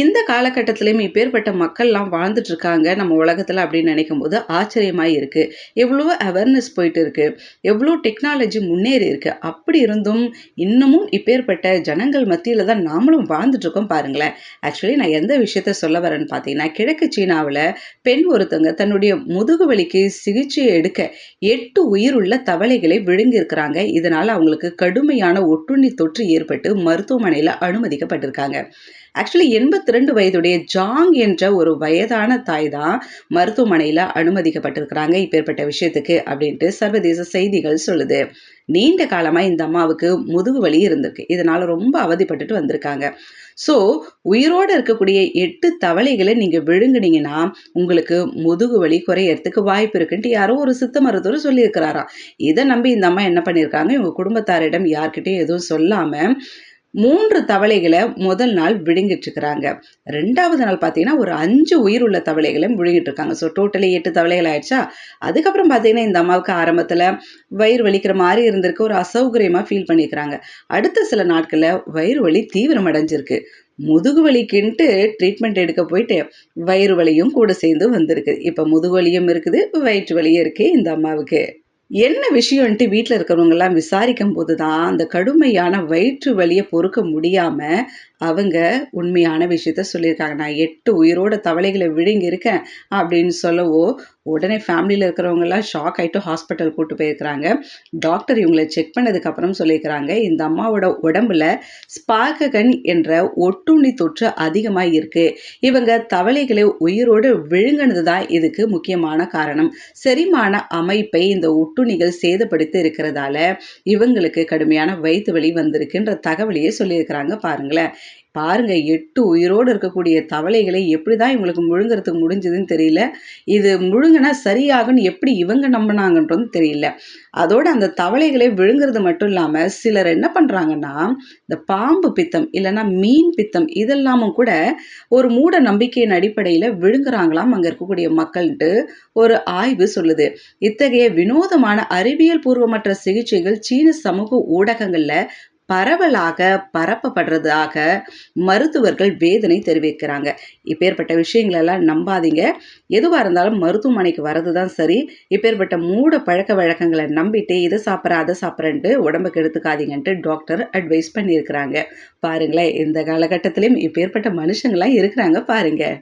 இந்த காலகட்டத்திலையும் இப்பேற்பட்ட மக்கள்லாம் வாழ்ந்துட்டு இருக்காங்க நம்ம உலகத்தில் அப்படின்னு நினைக்கும் போது ஆச்சரியமாக இருக்குது எவ்வளோ அவேர்னஸ் போயிட்டு இருக்கு. எவ்வளோ டெக்னாலஜி முன்னேறி இருக்கு. அப்படி இருந்தும் இன்னமும் இப்பேற்பட்ட ஜனங்கள் மத்தியில் தான் நாமளும் வாழ்ந்துட்டு இருக்கோம் பாருங்களேன். ஆக்சுவலி நான் எந்த விஷயத்த சொல்ல வரேன்னு பார்த்தீங்கன்னா கிழக்கு சீனாவில் பெண் ஒருத்தவங்க தன்னுடைய முதுகு வலிக்கு சிகிச்சை எடுக்க எட்டு உயிருள்ள தவளைகளை விழுங்கியிருக்கிறாங்க. இதனால் அவங்களுக்கு கடுமையான ஒட்டுண்ணி தொற்று ஏற்பட்டு மருத்துவமனையில் அனுமதிக்கப்பட்டிருக்காங்க. ஆக்சுவலி எண்பத்தி ரெண்டு வயதுடைய ஜாங் என்ற ஒரு வயதான தாய் தான் மருத்துவமனையில் அனுமதிக்கப்பட்டிருக்கிறாங்க. இப்பேற்பட்ட விஷயத்துக்கு அப்படின்ட்டு சர்வதேச செய்திகள் சொல்லுது. நீண்ட காலமாக இந்த அம்மாவுக்கு முதுகு வலி இருந்திருக்கு. இதனால ரொம்ப அவதிப்பட்டுட்டு வந்திருக்காங்க. ஸோ உயிரோடு இருக்கக்கூடிய எட்டு தவளைகளை நீங்கள் விழுங்குனீங்கன்னா உங்களுக்கு முதுகு வலி குறையறதுக்கு வாய்ப்பு இருக்குன்ட்டு யாரோ ஒரு சித்த மருத்துவர் சொல்லியிருக்கிறாராம். இதை நம்பி இந்த அம்மா என்ன பண்ணியிருக்காங்க? இவங்க குடும்பத்தாரிடம் யார்கிட்டையும் எதுவும் சொல்லாமல் மூன்று தவளைகளை முதல் நாள் விழுங்கிட்டு இருக்கிறாங்க ரெண்டாவது நாள் பார்த்தீங்கன்னா ஒரு அஞ்சு உயிர் உள்ள தவளைகளும் விழுங்கிட்டு இருக்காங்க ஸோ டோட்டலி எட்டு தவளைகள் ஆயிடுச்சா? அதுக்கப்புறம் பார்த்தீங்கன்னா இந்த அம்மாவுக்கு ஆரம்பத்தில் வயிறு வலிக்கிற மாதிரி இருந்திருக்கு. ஒரு அசௌகரியமாக ஃபீல் பண்ணியிருக்கிறாங்க. அடுத்த சில நாட்களில் வயிறு வலி தீவிரம் அடைஞ்சிருக்கு. முதுகு வலிக்குன்ட்டு ட்ரீட்மெண்ட் எடுக்க போயிட்டு வயிறு வலியும் கூட சேர்ந்து வந்திருக்கு. இப்போ முதுகு வலியும் இருக்குது வயிற்று வலியும் இருக்குது இந்த அம்மாவுக்கு. என்ன விஷயம்ன்ட்டு வீட்டில் இருக்கிறவங்கெல்லாம் விசாரிக்கும் போது தான் அந்த கடுமையான வயிற்று வலியை பொறுக்க முடியாமல் அவங்க உண்மையான விஷயத்த சொல்லியிருக்காங்க. நான் எட்டு உயிரோட தவளைகளை விழுங்கியிருக்கேன் அப்படின்னு சொல்லவோ உடனே ஃபேமிலியில் இருக்கிறவங்கெல்லாம் ஷாக் ஆகிட்டு ஹாஸ்பிட்டல் கூட்டு போயிருக்கிறாங்க. டாக்டர் இவங்களை செக் பண்ணதுக்கப்புறம் சொல்லியிருக்கிறாங்க இந்த அம்மாவோட உடம்புல ஸ்பார்ககன் என்ற ஒட்டுண்ணி தொற்று அதிகமாக இருக்குது இவங்க தவளைகளை உயிரோடு விழுங்கினது தான் இதுக்கு முக்கியமான காரணம். செரிமான அமைப்பை இந்த ஒட்டுண்ணிகள் சேதப்படுத்தி இருக்கிறதால இவங்களுக்கு கடுமையான வயிற்று வலி வந்திருக்குன்ற தகவலையே சொல்லியிருக்கிறாங்க பாருங்களேன். பாருங்க எட்டு உயிரோடு இருக்கக்கூடிய தவளைகளை எப்படி தான் இவங்களுக்கு முழுங்குறதுக்கு முடிஞ்சதுன்னு தெரியல. இது முழுங்கினா சரியாகும்னு எப்படி இவங்க நம்பினாங்கன்றது தெரியல. அதோடு அந்த தவளைகளை விழுங்குறது மட்டும் இல்லாமல் சிலர் என்ன பண்ணுறாங்கன்னா இந்த பாம்பு பித்தம் இல்லைன்னா மீன் பித்தம் இதெல்லாமும் கூட ஒரு மூட நம்பிக்கையின் அடிப்படையில் விழுங்குறாங்களாம் அங்கே இருக்கக்கூடிய மக்கள்ன்ட்டு ஒரு ஆய்வு சொல்லுது. இத்தகைய வினோதமான அறிவியல் பூர்வமற்ற சிகிச்சைகள் சீன சமூக ஊடகங்களில் பரவலாக பரப்பப்படுறதாக மருத்துவர்கள் வேதனை தெரிவிக்கிறாங்க. இப்பேற்பட்ட விஷயங்களெல்லாம் நம்பாதீங்க. எதுவாக இருந்தாலும் மருத்துவமனைக்கு வர்றது தான் சரி. இப்பேற்பட்ட மூட பழக்க வழக்கங்களை நம்பிட்டு இதை சாப்பிட்ற அதை சாப்பிட்றன்ட்டு உடம்புக்கு எடுத்துக்காதீங்கன்ட்டு டாக்டர் அட்வைஸ் பண்ணியிருக்கிறாங்க. பாருங்களேன் இந்த காலகட்டத்திலையும் இப்பேற்பட்ட மனுஷங்களாம் இருக்கிறாங்க பாருங்கள்